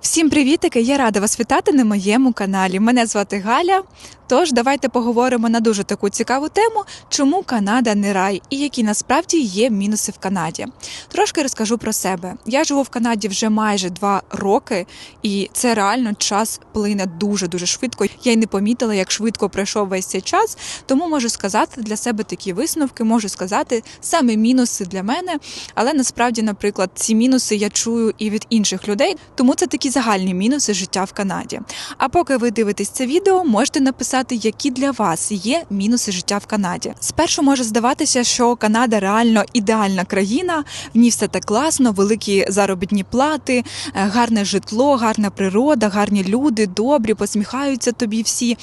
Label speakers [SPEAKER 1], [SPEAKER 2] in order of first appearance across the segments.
[SPEAKER 1] Всім привітики! Я рада вас вітати на моєму каналі. Мене звати Галя. Тож давайте поговоримо на дуже таку цікаву тему, чому Канада не рай і які насправді є мінуси в Канаді. Трошки розкажу про себе. Я живу в Канаді вже майже два роки, і це реально час плине дуже дуже швидко. Я й не помітила, як швидко пройшов весь цей час. Тому можу сказати для себе такі висновки, можу сказати саме мінуси для мене. Але насправді, наприклад, ці мінуси я чую і від інших людей, тому це такі загальні мінуси життя в Канаді. А поки ви дивитесь це відео, можете написати, які для вас є мінуси життя в Канаді. Спершу може здаватися, що Канада реально ідеальна країна, в ній все так класно, великі заробітні плати, е, гарне житло, гарна природа, гарні люди, добрі, посміхаються тобі всі.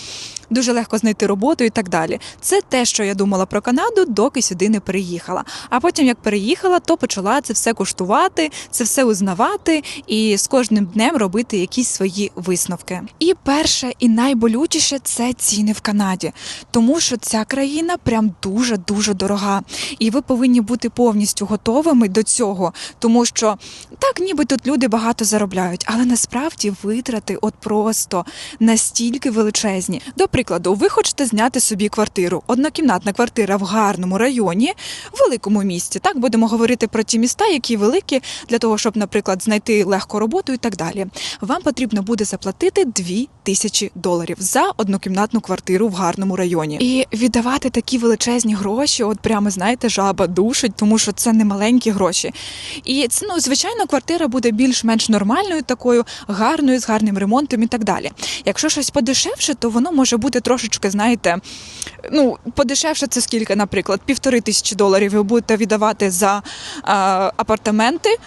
[SPEAKER 1] Дуже легко знайти роботу і так далі. Це те, що я думала про Канаду, доки сюди не переїхала. А потім, як переїхала, то почала це все куштувати, це все узнавати і з кожним днем робити якісь свої висновки. І перше, і найболючіше це ціни в Канаді, тому що ця країна прям дуже дуже дорога, і ви повинні бути повністю готовими до цього, тому що так, ніби тут люди багато заробляють, але насправді витрати от просто настільки величезні. До прикладу, ви хочете зняти собі квартиру, однокімнатна квартира в гарному районі, в великому місті. Так будемо говорити про ті міста, які великі, для того, щоб, наприклад, знайти легко роботу і так далі. Вам потрібно буде заплатити 2 тисячі доларів за однокімнатну квартиру в гарному районі. І віддавати такі величезні гроші, от прямо знаєте, жаба душить, тому що це не маленькі гроші. І ну, звичайно, квартира буде більш-менш нормальною, такою гарною, з гарним ремонтом і так далі. Якщо щось подешевше, то воно може бути трошечки, знаєте, ну подешевше це скільки, наприклад, півтори тисячі доларів ви будете віддавати за а, апартаменти.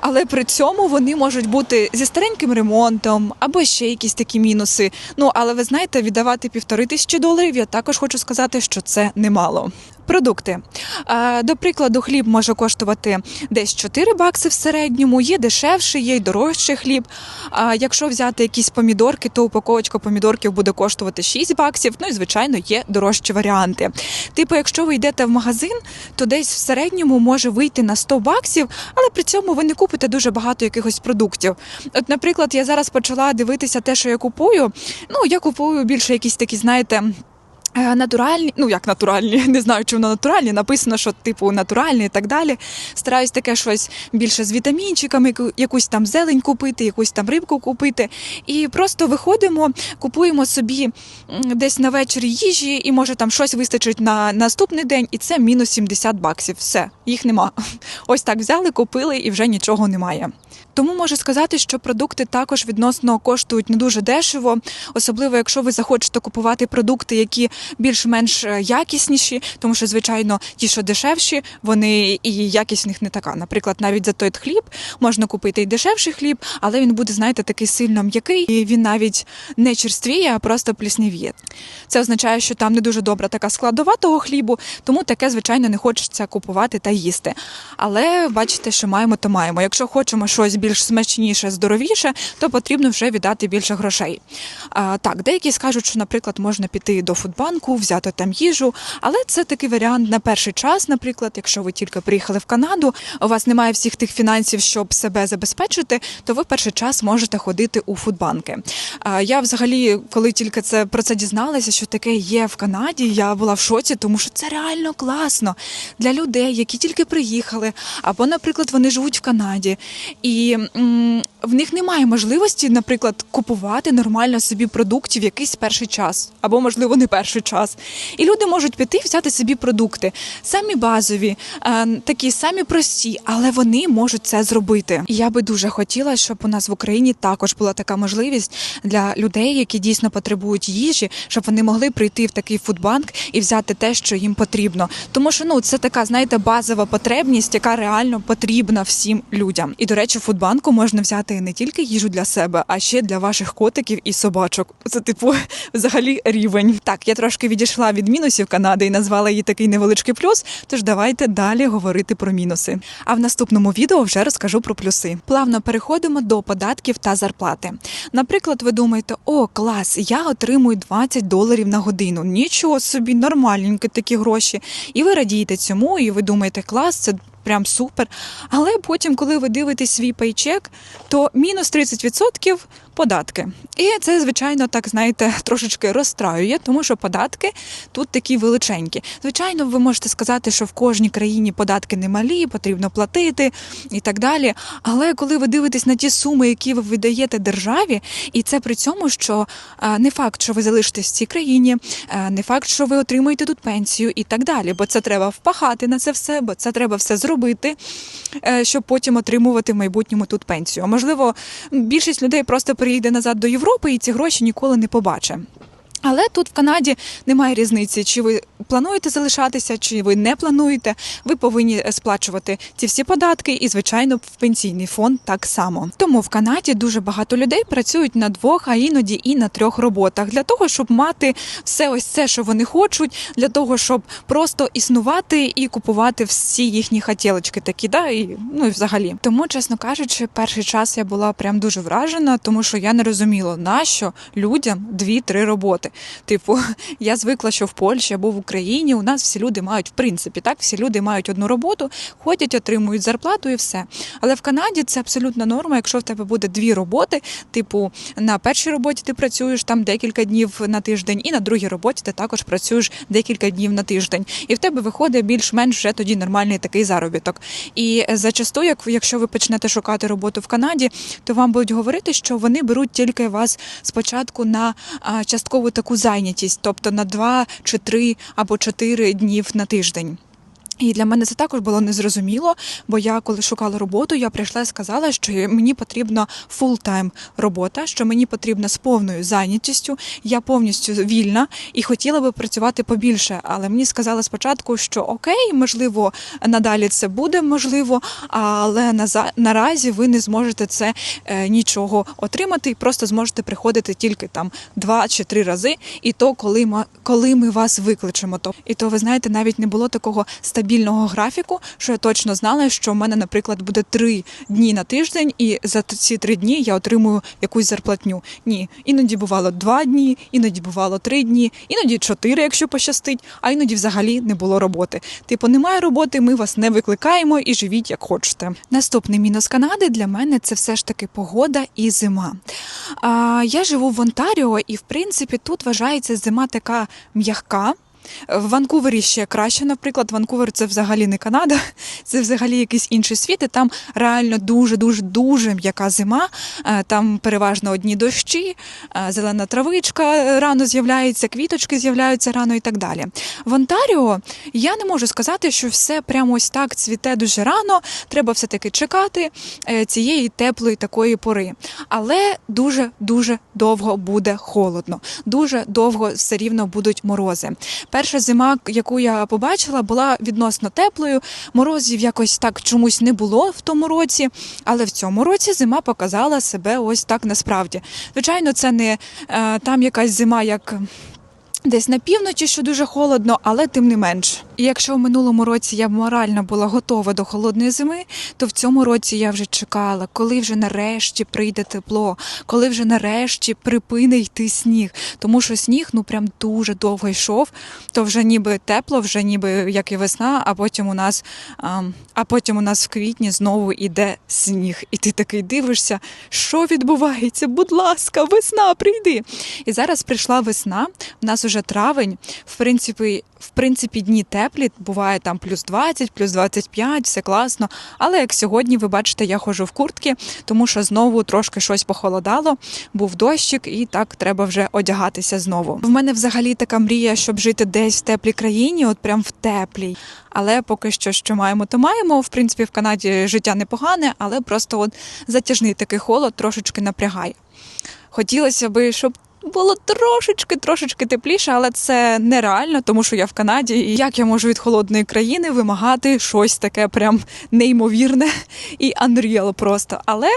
[SPEAKER 1] Але при цьому вони можуть бути зі стареньким ремонтом або ще якісь такі мінуси. Ну але ви знаєте, віддавати півтори тисячі доларів. Я також хочу сказати, що це немало. Продукти. До прикладу, хліб може коштувати десь 4 бакси в середньому, є дешевший, є й дорожчий хліб. А якщо взяти якісь помідорки, то упаковочка помідорків буде коштувати 6 баксів. Ну і звичайно є дорожчі варіанти. Типу, якщо ви йдете в магазин, то десь в середньому може вийти на 100 баксів, але при цьому ви не купите дуже багато якихось продуктів. От, наприклад, я зараз почала дивитися те, що я купую. Ну я купую більше якісь такі, знаєте. Е, Натуральні, ну як натуральні, не знаю, чи воно натуральні. Написано, що типу натуральні і так далі. Стараюсь таке щось більше з вітамінчиками, яку- якусь там зелень купити, якусь там рибку купити. І просто виходимо, купуємо собі десь на вечір їжі, і може там щось вистачить на наступний день, і це мінус 70 баксів. Все, їх нема. Ось так взяли, купили і вже нічого немає. Тому можу сказати, що продукти також відносно коштують не дуже дешево, особливо якщо ви захочете купувати продукти, які більш-менш е, якісніші, тому що, звичайно, ті, що дешевші, вони і якість в них не така. Наприклад, навіть за той хліб можна купити і дешевший хліб, але він буде, знаєте, такий сильно м'який, і він навіть не черствіє, а просто пліснявіє. Це означає, що там не дуже добра така складова того хлібу, тому таке, звичайно, не хочеться купувати та їсти. Але бачите, що маємо, то маємо. Якщо хочемо щось більш смачніше, здоровіше, то потрібно вже віддати більше грошей. А, так, деякі скажуть, що, наприклад, можна піти до фудбанку, взяти там їжу, але це такий варіант на перший час, наприклад, якщо ви тільки приїхали в Канаду, у вас немає всіх тих фінансів, щоб себе забезпечити, то ви перший час можете ходити у фудбанки. А, я взагалі, коли тільки це про це дізналася, що таке є в Канаді, я була в шоці, тому що це реально класно для людей, які тільки приїхали, або, наприклад, вони живуть в Канаді, і в них немає можливості, наприклад, купувати нормально собі продуктів якийсь перший час, або, можливо, не перший час. І люди можуть піти взяти собі продукти, самі базові, е, такі самі прості, але вони можуть це зробити. І я би дуже хотіла, щоб у нас в Україні також була така можливість для людей, які дійсно потребують їжі, щоб вони могли прийти в такий фудбанк і взяти те, що їм потрібно. Тому що ну це така, знаєте, базова потребність, яка реально потрібна всім людям. І до речі, в фудбанку можна взяти не тільки їжу для себе, а ще для ваших котиків і собачок. Це типу взагалі рівень. Так, я трошки відійшла від мінусів Канади і назвала її такий невеличкий плюс. Тож давайте далі говорити про мінуси. А в наступному відео вже розкажу про плюси. Плавно переходимо до податків та зарплати. Наприклад, ви думаєте, о, клас, я отримую 20 доларів на годину. Нічого собі, нормальненькі такі гроші. І ви радієте цьому, і ви думаєте, клас, це прям супер. Але потім, коли ви дивитесь свій пейчек, то мінус 30% податки. І це, звичайно, так знаєте, трошечки розстраює, тому що податки тут такі величенькі. Звичайно, ви можете сказати, що в кожній країні податки немалі, потрібно платити і так далі. Але коли ви дивитесь на ті суми, які ви видаєте державі, і це при цьому, що е, не факт, що ви залишитесь в цій країні, е, не факт, що ви отримуєте тут пенсію і так далі. Бо це треба впахати на це все, бо це треба все зробити, е, щоб потім отримувати в майбутньому тут пенсію. А можливо, більшість людей просто переїде назад до Європи і ці гроші ніколи не побачить. Але тут в Канаді немає різниці, чи ви плануєте залишатися, чи ви не плануєте. Ви повинні е, сплачувати ці всі податки, і звичайно, в пенсійний фонд так само. Тому в Канаді дуже багато людей працюють на двох, а іноді і на трьох роботах для того, щоб мати все ось це, що вони хочуть, для того, щоб просто існувати і купувати всі їхні хотілочки такі, да і ну і взагалі. Тому, чесно кажучи, перший час я була прям дуже вражена, тому що я не розуміла, нащо людям дві-три роботи. Типу, я звикла, що в Польщі або в Україні у нас всі люди мають в принципі так, всі люди мають одну роботу, ходять, отримують зарплату і все. Але в Канаді це абсолютна норма. Якщо в тебе буде дві роботи, типу на першій роботі ти працюєш там декілька днів на тиждень, і на другій роботі ти також працюєш декілька днів на тиждень. І в тебе виходить більш-менш вже тоді нормальний такий заробіток. І зачасту, як якщо ви почнете шукати роботу в Канаді, то вам будуть говорити, що вони беруть тільки вас спочатку на часткову таку зайнятість, тобто на два чи три або чотири днів на тиждень. І для мене це також було незрозуміло, бо я коли шукала роботу, я прийшла і сказала, що мені потрібна фултайм робота, що мені потрібна з повною зайнятістю. Я повністю вільна і хотіла би працювати побільше. Але мені сказали спочатку, що окей, можливо, надалі це буде можливо, але наразі ви не зможете це е, нічого отримати і просто зможете приходити тільки там два чи три рази, і то коли ми, коли ми вас викличемо. То і то ви знаєте, навіть не було такого стабільного графіку, що я точно знала, що в мене, наприклад, буде три дні на тиждень, і за ці три дні я отримую якусь зарплатню. Ні, іноді бувало два дні, іноді бувало три дні, іноді чотири, якщо пощастить, а іноді взагалі не було роботи. Типу, немає роботи, ми вас не викликаємо і живіть як хочете. Наступний мінус Канади для мене це все ж таки погода і зима. А, я живу в Онтаріо, і в принципі тут вважається зима така м'яка. В Ванкувері ще краще, наприклад, Ванкувер це взагалі не Канада, це взагалі якийсь інший світ. І там реально дуже дуже дуже м'яка зима. Е, Там переважно одні дощі, е, зелена травичка рано з'являється, квіточки з'являються рано і так далі. В Онтаріо я не можу сказати, що все прямо ось так цвіте дуже рано. Треба все таки чекати е, цієї теплої такої пори. Але дуже дуже довго буде холодно, дуже довго все рівно будуть морози. Перша зима, яку я побачила, була відносно теплою. Морозів якось так чомусь не було в тому році, але в цьому році зима показала себе ось так насправді. Звичайно, це не е, там якась зима, як. Десь на півночі, що дуже холодно, але тим не менш. І якщо в минулому році я морально була готова до холодної зими, то в цьому році я вже чекала, коли вже нарешті прийде тепло, коли вже нарешті припине йти сніг. Тому що сніг ну прям дуже довго йшов, то вже ніби тепло, вже ніби як і весна, а потім у нас, а, а потім у нас в квітні знову іде сніг. І ти такий дивишся, що відбувається? Будь ласка, весна, прийди. І зараз прийшла весна. У нас уже травень. В принципі, в принципі, дні теплі, буває там плюс 20, плюс 25, все класно. Але як сьогодні, ви бачите, я ходжу в куртки, тому що знову трошки щось похолодало, був дощик, і так треба вже одягатися знову. В мене взагалі така мрія, щоб жити десь в теплій країні, от прям в теплій. Але поки що, що маємо, то маємо. В принципі, в Канаді життя непогане, але просто от затяжний такий холод трошечки напрягає. Хотілося би, щоб було трошечки, трошечки тепліше, але це нереально, тому що я в Канаді. І як я можу від холодної країни вимагати щось таке прям неймовірне і unreal просто. Але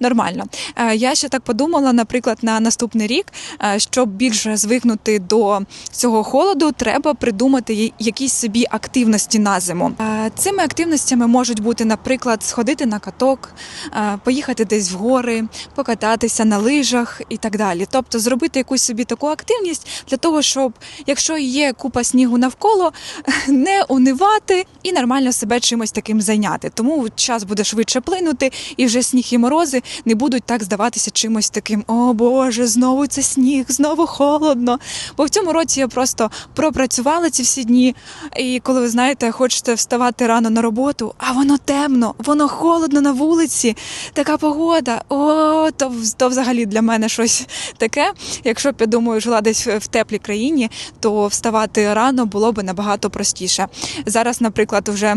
[SPEAKER 1] нормально. Е, Я ще так подумала, наприклад, на наступний рік, е, щоб більше звикнути до цього холоду, треба придумати якісь собі активності на зиму. Е, Цими активностями можуть бути, наприклад, сходити на каток, поїхати десь в гори, покататися на лижах і так далі. Тобто зробити знайти якусь собі таку активність для того, щоб, якщо є купа снігу навколо, не унивати і нормально себе чимось таким зайняти. Тому час буде швидше плинути, і вже сніг і морози не будуть так здаватися чимось таким: о Боже, знову це сніг, знову холодно. Бо в цьому році я просто пропрацювала ці всі дні. І коли ви знаєте, хочете вставати рано на роботу, а воно темно, воно холодно на вулиці, така погода. О, то, то взагалі для мене щось таке. Якщо б я думаю, жила десь в теплій країні, то вставати рано було б набагато простіше. Зараз, наприклад, вже.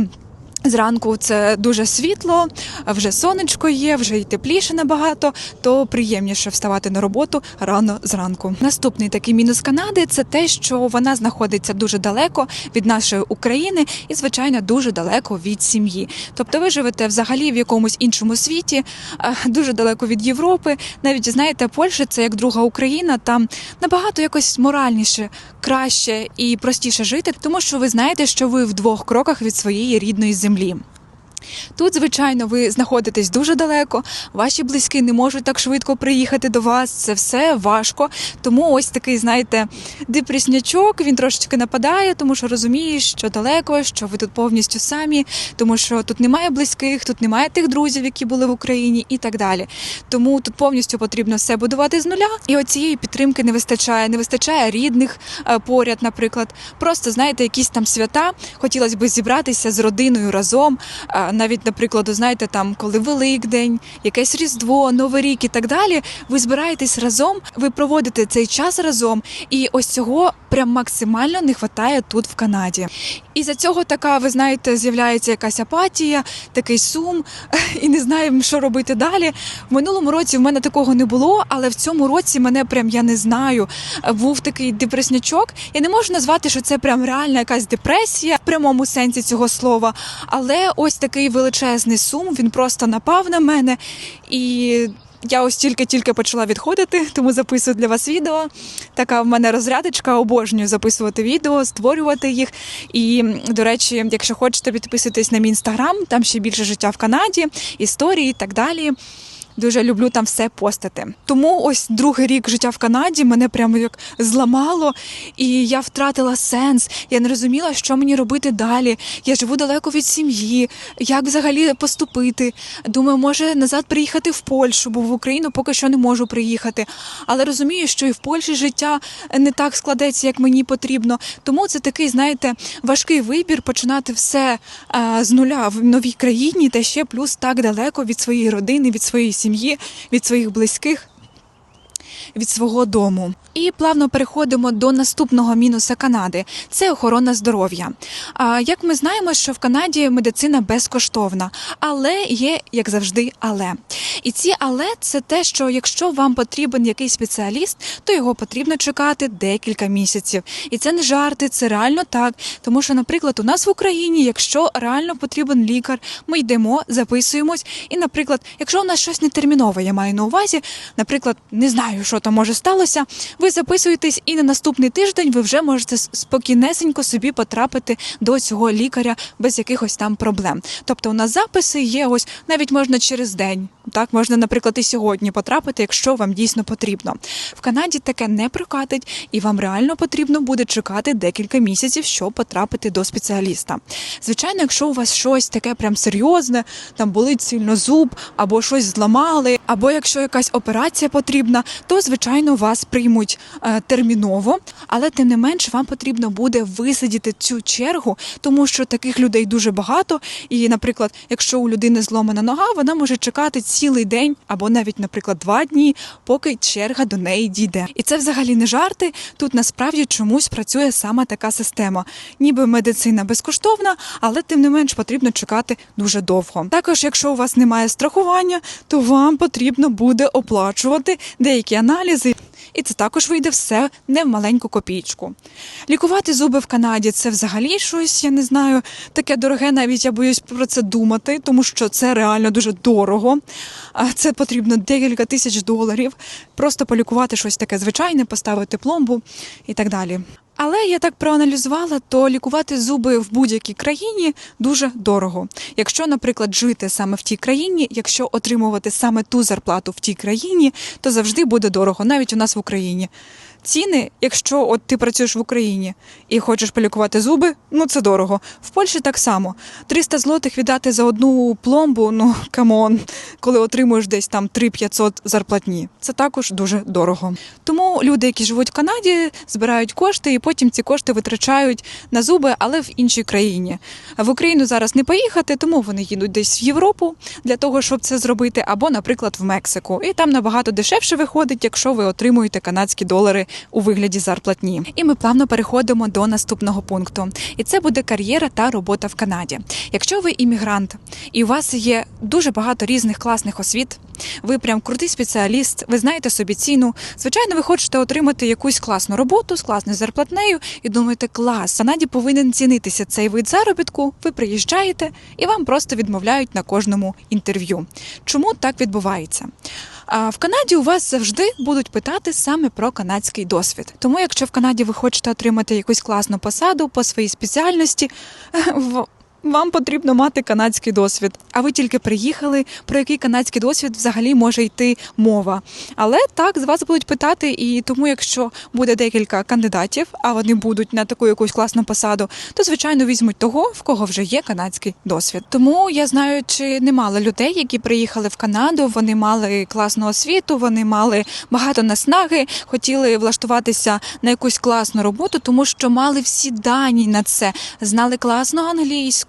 [SPEAKER 1] Зранку це дуже світло, вже сонечко є, вже й тепліше набагато, то приємніше вставати на роботу рано зранку. Наступний такий мінус Канади це те, що вона знаходиться дуже далеко від нашої України і, звичайно, дуже далеко від сім'ї. Тобто, ви живете взагалі в якомусь іншому світі, дуже далеко від Європи. Навіть знаєте, Польща це як друга Україна, там набагато якось моральніше, краще і простіше жити, тому що ви знаєте, що ви в двох кроках від своєї рідної землі землі. Тут, звичайно, ви знаходитесь дуже далеко, ваші близькі не можуть так швидко приїхати до вас. Це все важко. Тому ось такий, знаєте, депреснячок, він трошечки нападає, тому що розумієш, що далеко, що ви тут повністю самі, тому що тут немає близьких, тут немає тих друзів, які були в Україні, і так далі. Тому тут повністю потрібно все будувати з нуля. І оцієї підтримки не вистачає. Не вистачає рідних е, поряд, наприклад. Просто знаєте, якісь там свята. Хотілося б зібратися з родиною разом. А, Навіть, наприклад, знаєте, там, коли Великдень, якесь Різдво, Новий рік і так далі. Ви збираєтесь разом, ви проводите цей час разом, і ось цього прям максимально не вистачає тут в Канаді. І за цього така, ви знаєте, з'являється якась апатія, такий сум, і не знаємо, що робити далі. В минулому році в мене такого не було, але в цьому році мене прям я не знаю. Був такий депреснячок. Я не можу назвати, що це прям реальна якась депресія в прямому сенсі цього слова. Але ось такий величезний сум. Він просто напав на мене і. Я ось тільки-тільки почала відходити, тому записую для вас відео. Така в мене розрядочка, обожнюю записувати відео, створювати їх. І, до речі, якщо хочете, підписуйтесь на мій інстаграм, там ще більше життя в Канаді, історії і так далі. Дуже люблю там все постати. Тому ось другий рік життя в Канаді мене прямо як зламало, і я втратила сенс. Я не розуміла, що мені робити далі. Я живу далеко від сім'ї. Як взагалі поступити? Думаю, може назад приїхати в Польщу, бо в Україну поки що не можу приїхати. Але розумію, що і в Польщі життя не так складеться, як мені потрібно. Тому це такий, знаєте, важкий вибір починати все е, з нуля в новій країні, та ще плюс так далеко від своєї родини, від своєї сім'ї, від своїх близьких. Від свого дому і плавно переходимо до наступного мінуса Канади це охорона здоров'я. Як ми знаємо, що в Канаді медицина безкоштовна, але є як завжди, але і ці але це те, що якщо вам потрібен якийсь спеціаліст, то його потрібно чекати декілька місяців. І це не жарти, це реально так. Тому що, наприклад, у нас в Україні, якщо реально потрібен лікар, ми йдемо, записуємось. І, наприклад, якщо у нас щось нетермінове, я маю на увазі, наприклад, не знаю, що там може сталося. Ви записуєтесь, і на наступний тиждень ви вже можете спокійнесенько собі потрапити до цього лікаря без якихось там проблем. Тобто, у нас записи є ось навіть можна через день. Так, можна, наприклад, і сьогодні потрапити, якщо вам дійсно потрібно. В Канаді таке не прокатить, і вам реально потрібно буде чекати декілька місяців, щоб потрапити до спеціаліста. Звичайно, якщо у вас щось таке прям серйозне, там болить сильно зуб, або щось зламали, або якщо якась операція потрібна, то звичайно вас приймуть е, терміново, але тим не менш вам потрібно буде висидіти цю чергу, тому що таких людей дуже багато. І, наприклад, якщо у людини зломана нога, вона може чекати цілий день або навіть, наприклад, два дні, поки черга до неї дійде. І це взагалі не жарти. Тут насправді чомусь працює саме така система. Ніби медицина безкоштовна, але тим не менш потрібно чекати дуже довго. Також, якщо у вас немає страхування, то вам потрібно буде оплачувати деякі аналізи. І це також вийде все не в маленьку копійку. Лікувати зуби в Канаді це взагалі щось, я не знаю, таке дороге, навіть я боюсь про це думати, тому що це реально дуже дорого. А це потрібно декілька тисяч доларів. Просто полікувати щось таке звичайне, поставити пломбу і так далі. Але я так проаналізувала, то лікувати зуби в будь-якій країні дуже дорого. Якщо, наприклад, жити саме в тій країні, якщо отримувати саме ту зарплату в тій країні, то завжди буде дорого, навіть у нас в Україні. Ціни, якщо от ти працюєш в Україні і хочеш полікувати зуби, ну це дорого. В Польщі так само. 300 злотих віддати за одну пломбу, ну камон, коли отримуєш десь там 3-500 зарплатні. Це також дуже дорого. Тому люди, які живуть в Канаді, збирають кошти і потім ці кошти витрачають на зуби, але в іншій країні. В Україну зараз не поїхати, тому вони їдуть десь в Європу для того, щоб це зробити, або, наприклад, в Мексику. І там набагато дешевше виходить, якщо ви отримуєте канадські долари у вигляді зарплатні. І ми плавно переходимо до наступного пункту. І це буде кар'єра та робота в Канаді. Якщо ви іммігрант і у вас є дуже багато різних класних освіт, ви прям крутий спеціаліст, ви знаєте собі ціну. Звичайно, ви хочете отримати якусь класну роботу з класною зарплатнею і думаєте, клас, в Канаді повинен цінитися цей вид заробітку. Ви приїжджаєте і вам просто відмовляють на кожному інтерв'ю. Чому так відбувається? А в Канаді у вас завжди будуть питати саме про канадський досвід. Тому, якщо в Канаді ви хочете отримати якусь класну посаду по своїй спеціальності, вам потрібно мати канадський досвід. А ви тільки приїхали, про який канадський досвід взагалі може йти мова. Але так з вас будуть питати, і тому, якщо буде декілька кандидатів, а вони будуть на таку якусь класну посаду, то звичайно візьмуть того, в кого вже є канадський досвід. Тому я знаю, чи немало людей, які приїхали в Канаду, вони мали класну освіту, вони мали багато наснаги, хотіли влаштуватися на якусь класну роботу, тому що мали всі дані на це, знали класну англійську,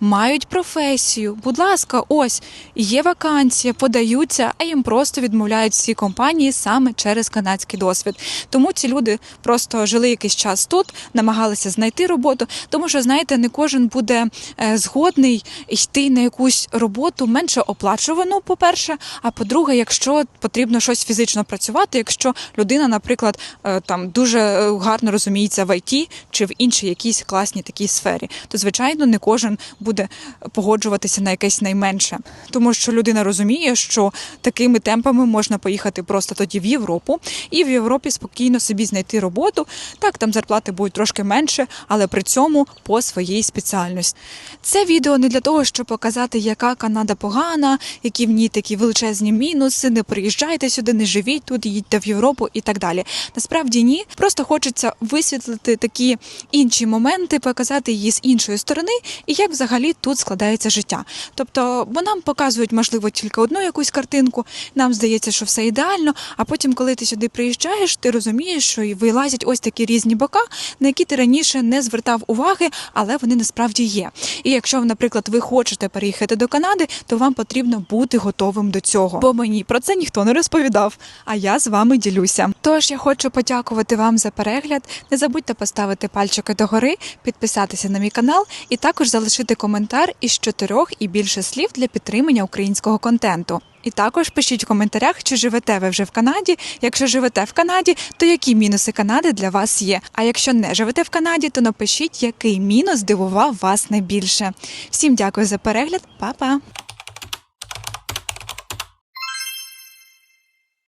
[SPEAKER 1] мають професію. Будь ласка, ось є вакансія, подаються, а їм просто відмовляють всі компанії саме через канадський досвід. Тому ці люди просто жили якийсь час тут, намагалися знайти роботу, тому що знаєте, не кожен буде е, згодний йти на якусь роботу менше оплачувану, по-перше. А по-друге, якщо потрібно щось фізично працювати, якщо людина, наприклад, е, там дуже е, гарно розуміється в ІТ чи в іншій якійсь класній такій сфері, то звичайно не кожен буде погоджуватися на якесь найменше, тому що людина розуміє, що такими темпами можна поїхати просто тоді в Європу і в Європі спокійно собі знайти роботу. Так, там зарплати будуть трошки менше, але при цьому по своїй спеціальності. Це відео не для того, щоб показати, яка Канада погана, які в ній такі величезні мінуси. Не приїжджайте сюди, не живіть тут, їдьте в Європу і так далі. Насправді ні, просто хочеться висвітлити такі інші моменти, показати її з іншої сторони, і як взагалі тут складається життя. Тобто, бо нам показують, можливо, тільки одну якусь картинку. Нам здається, що все ідеально. А потім, коли ти сюди приїжджаєш, ти розумієш, що і вилазять ось такі різні бока, на які ти раніше не звертав уваги, але вони насправді є. І якщо, наприклад, ви хочете переїхати до Канади, то вам потрібно бути готовим до цього. Бо мені про це ніхто не розповідав. А я з вами ділюся. Тож я хочу подякувати вам за перегляд. Не забудьте поставити пальчики догори, підписатися на мій канал і також залишити коментар із чотирьох і більше слів для підтримання українського контенту. І також пишіть в коментарях, чи живете ви вже в Канаді. Якщо живете в Канаді, то які мінуси Канади для вас є. А якщо не живете в Канаді, то напишіть, який мінус здивував вас найбільше. Всім дякую за перегляд, Па-па!